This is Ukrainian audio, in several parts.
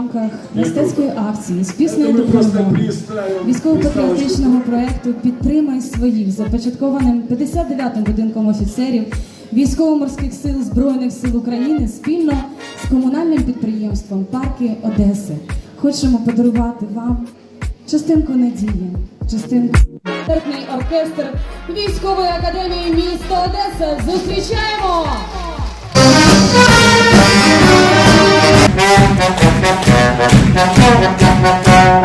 рамках мистецької акції з піснею приставимо військово-патріотичного проєкту Підтримай своїх, започаткованим 59-м будинком офіцерів військово-морських сил Збройних сил України спільно з комунальним підприємством Парки Одеси. Хочемо подарувати вам частинку надії, частинку. Концертний оркестр військової академії міста Одеса. Зустрічаємо! І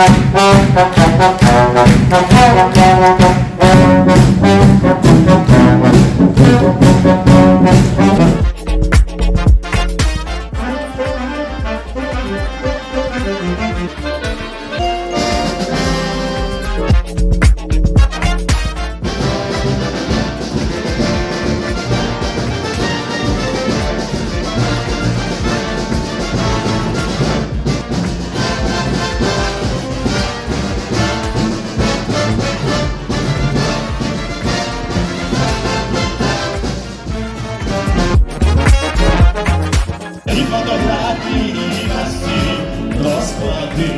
фотографії на стіл розклади,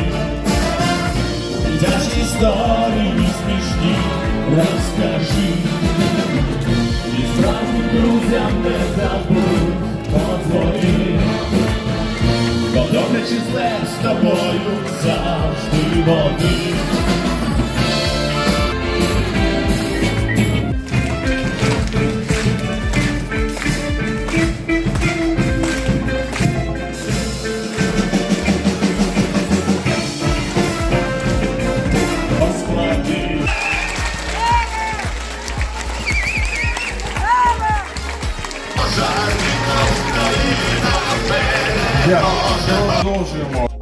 дитячі історії смішні розкажи. І справжнім друзям не забудь подзвони. Бо добре чи зле з тобою завжди вони. Дякую, вам,